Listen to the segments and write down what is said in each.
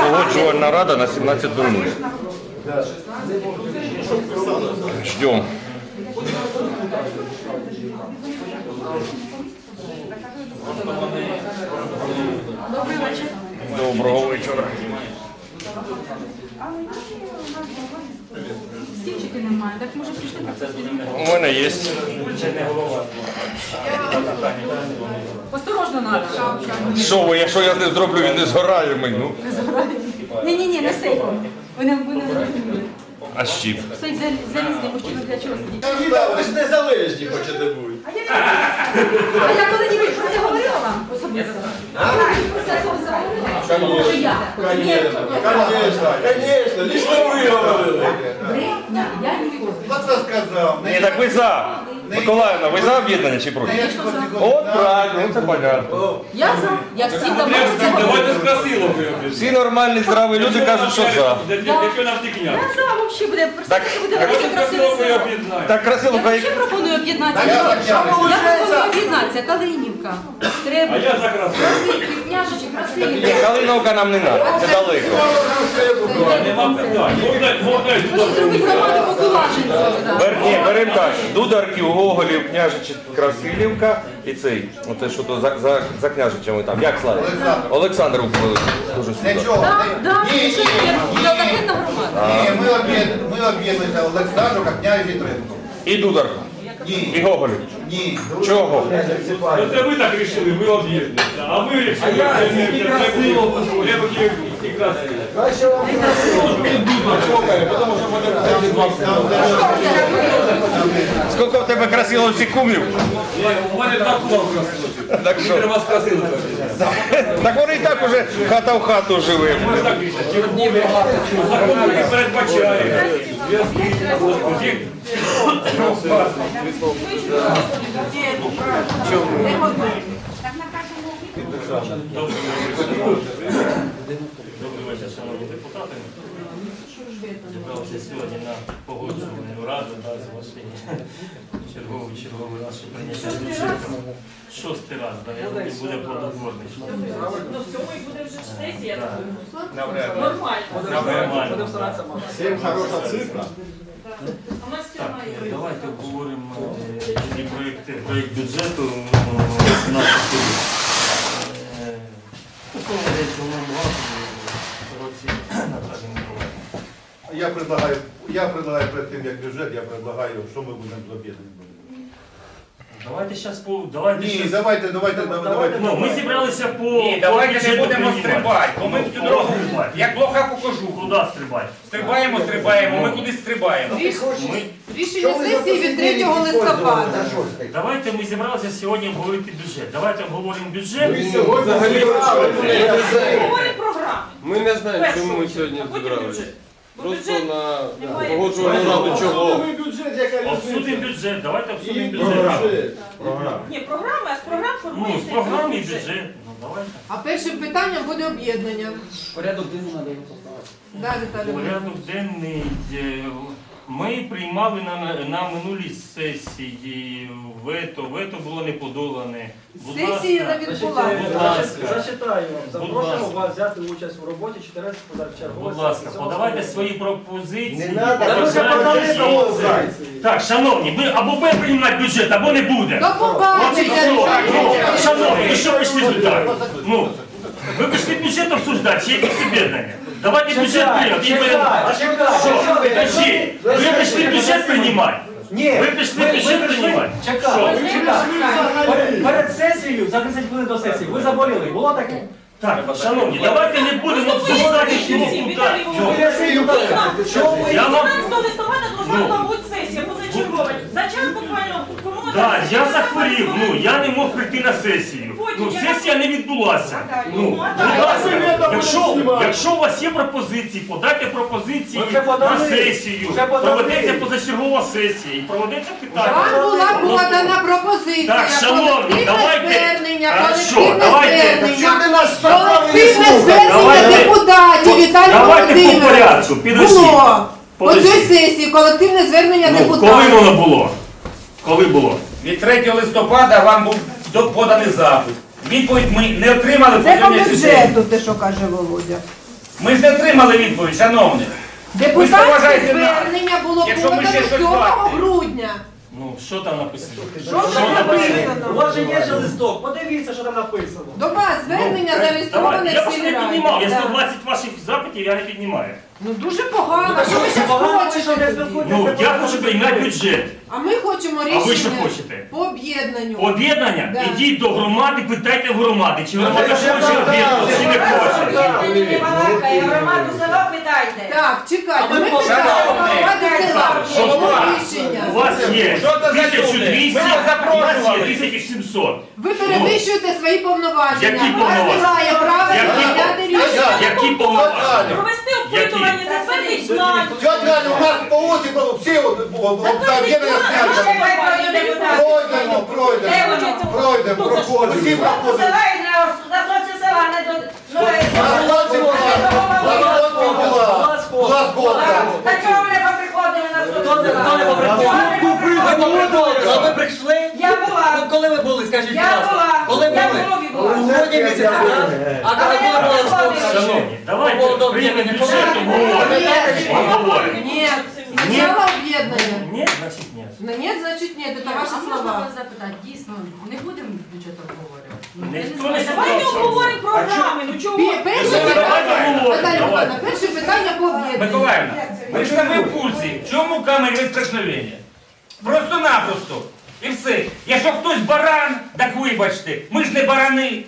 Погоджувальна рада на 17.00. Ждем. Доброго вечора. Немає, так може пішли У мене є. Осторожно треба. Що ви, якщо я не зроблю, він не згорає мені. Ну, Ні, ні, ні, не сейфом. Ви не ви не зрозуміли. а щіп. Стоїть зал- залізний мужчина для чого сидіть. Ви ж незалежні хочете бути. А я коли-небудь про це говорила Конечно, конечно, лично ви говорили. Брехня, я ніколи. Хто це сказав? Ні, так ви за. Миколаївна, ви за об'єднання чи проти? От правильно, ну це понятно. Я за. Я всім давно про це говорила. Давайте з красиловкою. Всі нормальні, здраві люди кажуть, що за. Якщо нам втекня. Я за взагалі буде. Так, Представте, буде Давайте дуже з красиве красиловкою село. об'єднаємо. Так Я красиво, взагалі пропоную об'єднатися. Так, Я так, так. пропоную об'єднатися. Калинівка. Треба. А я за красиловку. Княжичі, красиві. Ні, Калиновка нам не треба, це далеко. Нема питань. Можна, можна і Хочу туди. зробити громаду покулашенців. Бер, ні, беремо так. Дударків, Гоголів, Княжичі, Красилівка і цей. Оте, що то за, за, за княжичами там. Як слава? Олександр. Олександр Уколович. Дуже сюди. Нічого. Так, так, Ні, ні, ні. великодна громада. Ні, ми об'єд- ми об'єднуємося Олександру, як князь Вітренко. І Дударка. Ні, Гоголів. ні. Чого? Ну це ви так рішили, ми об'єднуємося. А ви рішили, я і красиловку, я б і Скільки в тебе красиловці кумів? У мене два кума. Так що? Треба з. Так вони і так уже хата в хату живе. Ми так не передбачає. Зв'язки. Добрий вечір, шановні депутати. Зібралися сьогодні на погоджувальну раду да, з вашої черговий черговий раз, щоб прийняти. Шостий раз, да, я думаю, буде плодотворний. Ну, в цьому і буде вже ж сесія. Навряд. Нормально. Нормально. Всім хороша цифра. А у нас Так, сьома є. давайте обговоримо е, проєкт бюджету е, 17 рік. Е, Стосовно речового році Я предлагаю, я предлагаю перед тим, як бюджет, я предлагаю, що ми будемо з об'єднанням. Давайте зараз по... Давайте Ні, щас- давайте, давайте, давайте. Ну, ми зібралися по... Ні, по давайте не бюджету будемо приймати. стрибати, бо ми всю дорогу, Стрибати. як блоха покажу. Куди стрибати? Стрибаємо, стрибаємо, ми кудись стрибаємо. Ми... Рішення сесії від 3 листопада. Давайте ми зібралися сьогодні обговорити бюджет. Давайте обговоримо бюджет. Говорить програми. Ми не знаємо, чому ми сьогодні а бюджет. Просто на немає. погоджувальну раду чого? Обсудимо бюджет. Давайте обсудимо бюджет. Ні, програми, а з програм Ну, формується. з програми і бюджет. Ну, давайте. А першим питанням буде об'єднання. Порядок денний треба його поставити. Да, Віталій. Порядок денний. е, Ми приймали на, на минулій сесії вето. Вето було не подолане. Будь ласка. не відбулася. Ласка. Зачитаю. Будь Запрошуємо ласка. вас взяти участь у роботі 14 позачергової Будь ласка, подавайте свої пропозиції. Не треба, Бажаю ви вже подали самого Так, шановні, ми або будемо приймати бюджет, або не буде. До От і побачення. все. Ну, Шановні, ви що прийшли сюди? Ну, ви прийшли бюджет обсуждати, чи якісь об'єднання? Давайте бюджет прийняти. Чекай, чекай, Що? чекай. Подожди, ви прийшли бюджет приймати? Ні, Ви прийшли бюджет приймати? Чекай, Що? чекай. Перед- Перед сесією, за 30 хвилин до сесії, ви заболіли. Було таке? Так, шановні, давайте не будемо обсуждати. Чому ви Я вам 17 листопада Ну. должна була бути сесія позачергова. За час буквально Так, я захворів, ну я не мог прийти на сесію. Ну, сесія не відбулася. Ну, будь ласка, якщо, якщо у вас є пропозиції, подайте пропозиції вже подали? на сесію. Вже подали? Проведеться позачергова сесія і проведеться питання. Вам була подана пропозиція, Так, шановні, колективне давайте. звернення, Хорошо, колективне давайте. звернення. Колективне звернення Давайте. депутатів Віталій Давайте по Володимирович. порядку, підождіть. Було. По Подождіть. цій сесії колективне звернення Ну, коли депутатів. воно було? Коли було? Від 3 листопада вам був до- поданий запит. Відповідь ми не отримали по Це по сьогоднішній день. бюджету, те, що каже Володя. Ми ж не отримали відповідь, шановні. Депутатське поважаєте нас. звернення було Якщо ми подано щось 7 бачимо. грудня. Ну, що там написано? Що там написано? У вас же є же листок, подивіться, що там написано. До вас звернення Ну, зареєстроване давайте. Я в просто не сільраді. піднімав. Я Да. 120 ваших запитів я не піднімаю. Ну дуже погано. Що ви зараз Погано, що не хочете? спілкуєтеся. Ну, я хочу прийняти бюджет. А ми хочемо А ви що хочете? по об'єднанню. Об'єднання? Да. Ідіть до громади, питайте в громади, чи громада хоче об'єднання, чи не хоче. Громаду села питайте. Так, чекайте, ми ми питаємо громади села. що Є ви? рішення. У вас є Що це за люди? 1200, Ми вас у запрошували. є 1700. Ви перевищуєте свої повноваження. Які У вас повноваження? немає права Які прийняти рішення. Які повноваження? Провести опитування, затвердить план. Тетя у нас по оці було всі об'єднання зняли. Пройдемо, пройдемо, пройдемо, проходимо, всі проходимо. На фронті була, на фронті була, була згодка. Хто не хто не поприходив? Ви прийшли? Я була. Ну, коли ви були, скажіть, будь Я ласка? була. Коли Я були? була. У грудні місяці, так? А коли Але я коли була? Шановні, давайте Було приймемо об'єднання. бюджет, обговоримо. Обговоримо. Ні, об'єднання. Ні, значить ні. Ну, ні, значить ні, це ваші слова. запитати, дійсно, не будемо бюджет обговорювати? Ніхто не Давайте обговоримо програми. Ну чого? Перше питання, Наталя давайте. Перше питання по об'єднанню. Миколаївна, ви ж самі в курсі, чому камері відстрашновення? Просто-напросто. І все. Якщо хтось баран, так вибачте, ми ж не барани.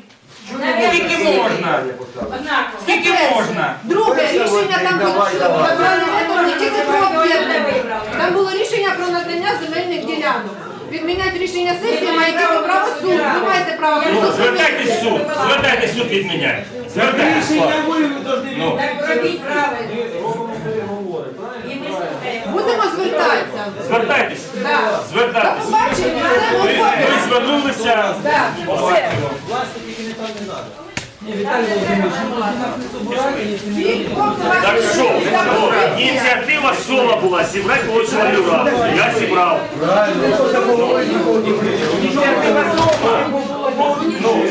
Скільки можна? Однаково. Скільки можна? Друге рішення там було не тільки про об'єднання. Там було рішення про надання земельних ділянок. Відміняти рішення сесії маєте право суд. Ви маєте право Ну, звертайтесь в суд, звертайтесь в суд відміняйте. Звертайтесь. Ну, Так робіть правильно. І ми слухаємо. Будемо звертатися. звертайтесь. Да. До Звертайтесь. побачення. Все, Ви, ми ви звернулися. Володимирович, ну, нас не якщо не вас Так що, ініціатива Сола була зібрати колочну раду. Я зібрав. Ініціатива Сола. Ну,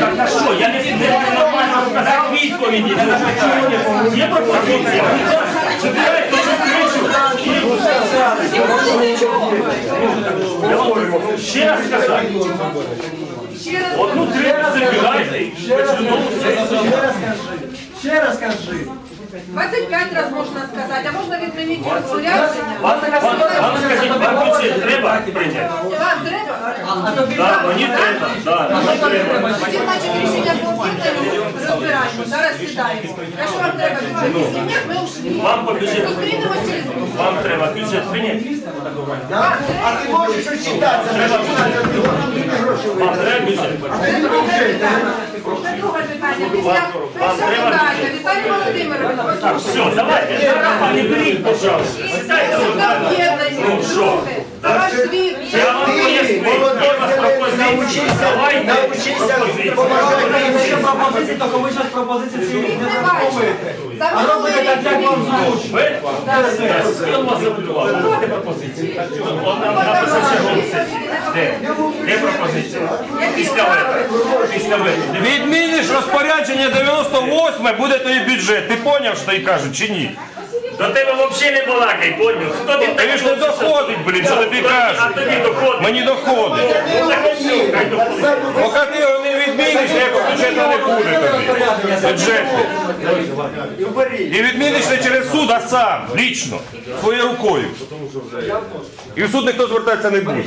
так на що? Я не, нормально сказав відповіді на запитання. Є пропозиція. Ще раз сказати. Одну третю сесію. Ще раз кажи. Ще раз кажи. 25 разів можна сказати, а можна відмінити розпорядження. Вам, вам, вам скажіть, вам бюджет треба прийняти? Вам треба? А тобі Так, мені треба, так, мені треба. Тоді, значить, рішення по об'єднанню розбираємо. Зараз сідаємо. Якщо вам треба бюджет, якщо ні, ми ушли. Вам по бюджету. Зустрінемось через місяць. Вам треба бюджет прийняти? А ти можеш прочитати? Вам треба бюджет? Це друге питання. Це друге питання. Після першого треба питання. Все, давайте. Не беріть, пожалуйста. Сідайте. Ну, звіт. Я вам пояснив. Є у вас пропозиції. Давайте пропозиції. Якщо пропозиції, то ви зараз пропозиції ці Їх не. За А робите так, як вам зручно. Ви? Хто вас запитував? Давайте пропозиції. Одна одна позачергова сесія. Де? Де пропозиція? Після вето. Після вето. Відміниш розпорядження 98 буде тобі бюджет. Ти поняв, що я кажу, чи ні? До тебе взагалі не балакай, поняв? Хто ти Тобі ж не доходить, блін, що тобі А кажуть. тобі доходить. Мені доходить. Ну, так і все, хай доходить. Поки ти його не відміниш, ніякого бюджету не буде тобі. Бюджет. І відміниш не через суд, а сам, лічно, своєю рукою. І в суд ніхто звертатися не буде.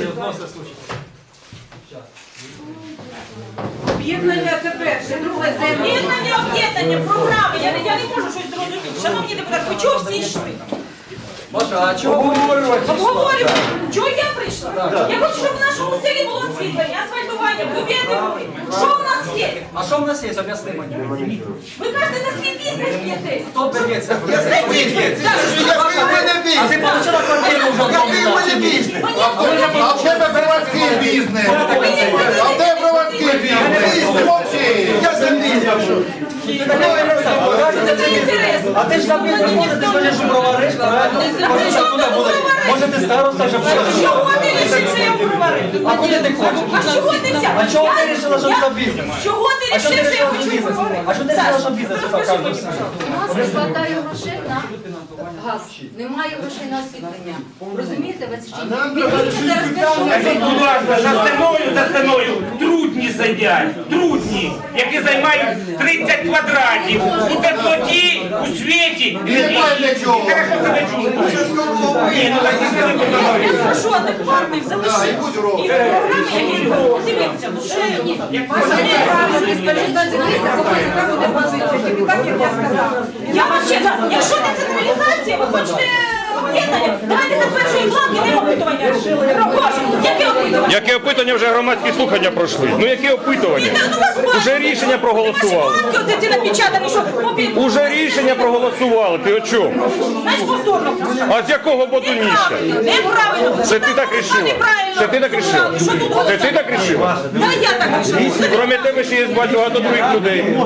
Об'єднання це перше. Друге землі. Об'єднання, об'єднання, програми. Я не, я не можу щось зрозуміти. Шановні депутати, ви чого всі йшли? А чого обговорювати? Чого я прийшла? Я хочу, щоб в нашому селі було освітлення, асфальтування, були. Що у нас є? А що в нас є? Об'ясни мені. Ви кажете, за свій бізнес б'єтесь. Хто береться? А ти получила квартиру вже А в тебе приватний бізнес. А в тебе бізнес. Мовчи. Я Це інтерес. А ти ж там не можеш, ти ж мене бровариш, правильно? Може, що туди буде? Може, ти староста вже Чого ти вирішив, що я бровари? А куди ти хочеш? А чого ти взяв? А чого ти вирішила, що це бізнес? Чого ти А що я хочу бізнес? А що ти вирішила, що бізнес? У нас не вистачає грошей на газ. Немає грошей на освітлення. Розумієте, ви чи ні? Будь ласка, за стеною, за стеною трутні сидять, трутні, які займають 30 квадратів у теплоті, у світі. І немає для чого. Хорошо себе чувствують. Ні, ну так і себе Я прошу адекватних залишити. І програми якісь подивіться, ну що ні. Я вообще за, якщо децентралізація, ви хочете об'єднання, давайте за першої бланки не опитування. Робочі, яке опитування? Яке опитування вже громадські слухання пройшли? Ну яке опитування? Ну. Уже рішення Ваші проголосували. оце ці напечатані, що опі- Уже рішення проголосували. Ти о чому? Знаєш, повторно. А з якого? Неправильно, неправильно. Це ти так рішила? Це ти так рішила? Це ти так рішила? Да, я так рішила. Кроме тебе ще є багато других людей.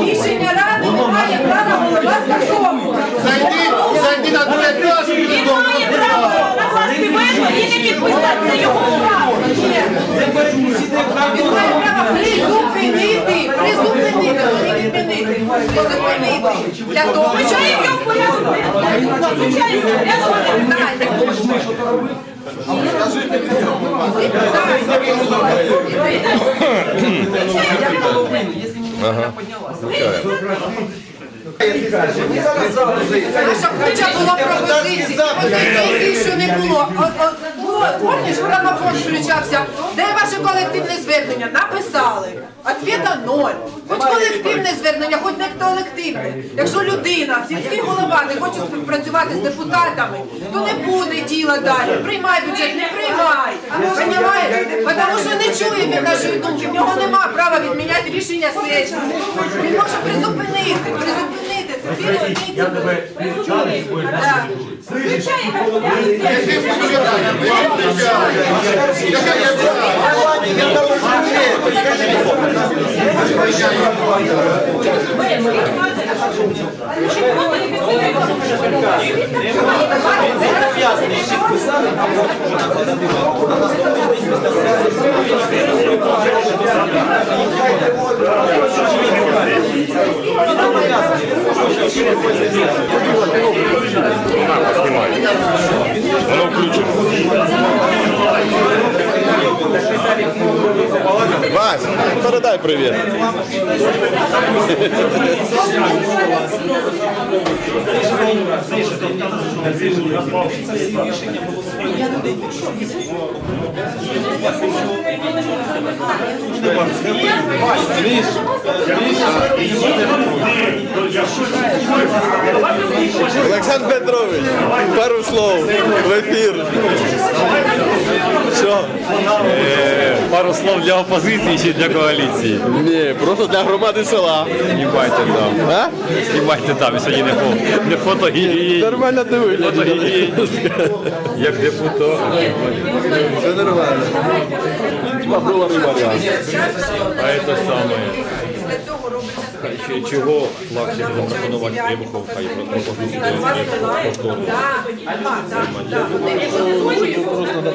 Рішення ради немає права голова скасовувати. Зайди, зайди на другий Він має право накласти вето і не підписати. Його право. Він має право призупинити, призупинити, відмінити, призупинити. Для того, Включаємо його порядок. денний. Включаємо в порядок. Наша куча була пропозицій, пропозицій, що не було. Помніш, грамофон включався, де ваше колективне звернення? Написали. Ответа ноль. Хоч колективне звернення, хоч не колективне. Якщо людина, сільський голова не хоче співпрацювати з депутатами, то не буде діла далі. Приймай бюджет, не приймай. Тому що не чує він нашої думки. В нього нема права відміняти рішення сесії. Він може призупинити, призупинити. Це дві різниці. Так. Включаємо в порядок. денний. Яке питання? Я включаю. Яке питання? Воно включено. Вась, передай привіт. Олександр Петрович, пару слов в ефір. Що? Пару слов для опозиції чи для коаліції. Ні, просто для громади села. Знімайте там. А? Знімайте там, сьогодні не фото. Не фотогенії. Нормально ти виглядаєш. Як депутат. Все нормально. Попробуй варіант. А це саме. Робиться Чи- Чого Лаксі запропонувати Требухов, хай пропозицію повторно.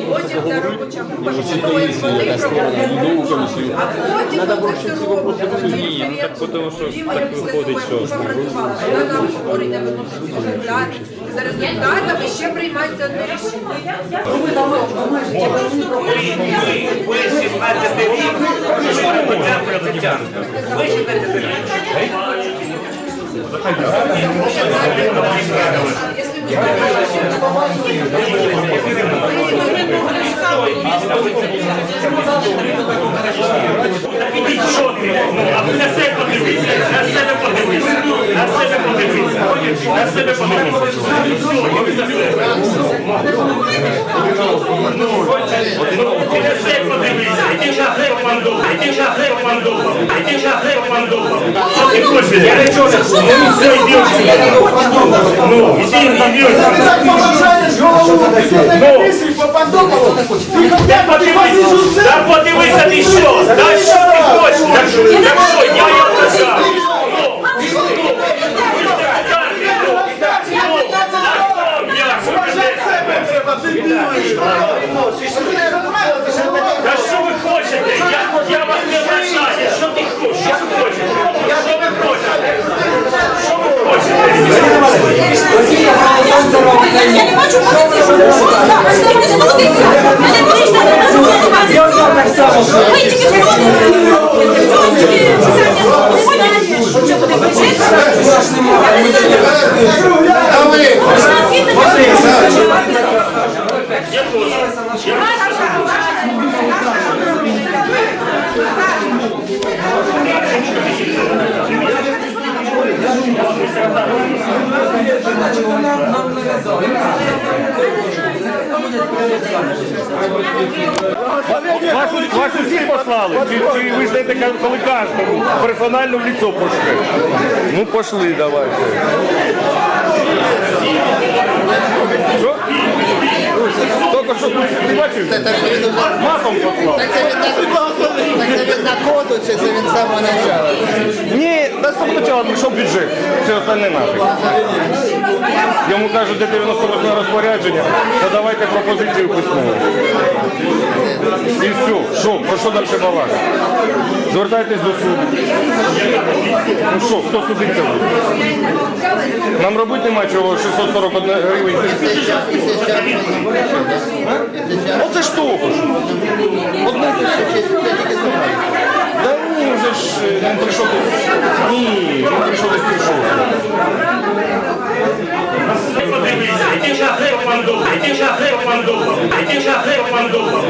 Потім ця робоча група пропонує вони пропонують. А потім ми все робимо. Ні, ну так тому що так виходить, що попрацювали. Вона нам говорить, де виносить. І За результатами ще приймається одне рішення. Ви 16 рік, ви ж центр Тетянка. Ви 16 рік. На себе подивіться, на себе подивіться, на себе подивіться, на себе себе. Ти на себе подивися, іди на себе пандуба, іди на себе пандуба, іди на себе пандуба. Що ти хочеш? Я не хочу. Ну, все, іди Ну, Ну, та подивися, та подивися ти що, та що ти хочеш, так що, я його. Ну, ну, ви ж депутати, ну, ну, а хто я, що ви Та що ви хочете? Я, я вас не вважаю. Що ти хочеш? Хочете? Що ви хочете? Що ви хочете? Я не бачу позиції, що не позиція. Я не ви не позиція. Ви тільки в суд. Вас, вас усі послали? Чи, чи ви ждете, коли кажете? Персонально в лицо пошли. Ну пошли, давайте. Тільки що тут, бачив? Матом послав. Так це він на коду, чи це він з самого начала? Ні, до самого початку прийшов бюджет. Все остальне нафиг. Йому кажуть, де 98 розпорядження, то давайте пропозицію письмову. І все. Що? Про що далі балакати? Звертайтесь до суду. Ну що, хто судиться буде? Нам робити нема чого 641 гривень. Ну, Оце штука. Одне Да ні, вже ж е, він прийшов. Ні, він прийшов десь прийшов. Подивіться, який шахи командував, який шахи командував, який шахи командував.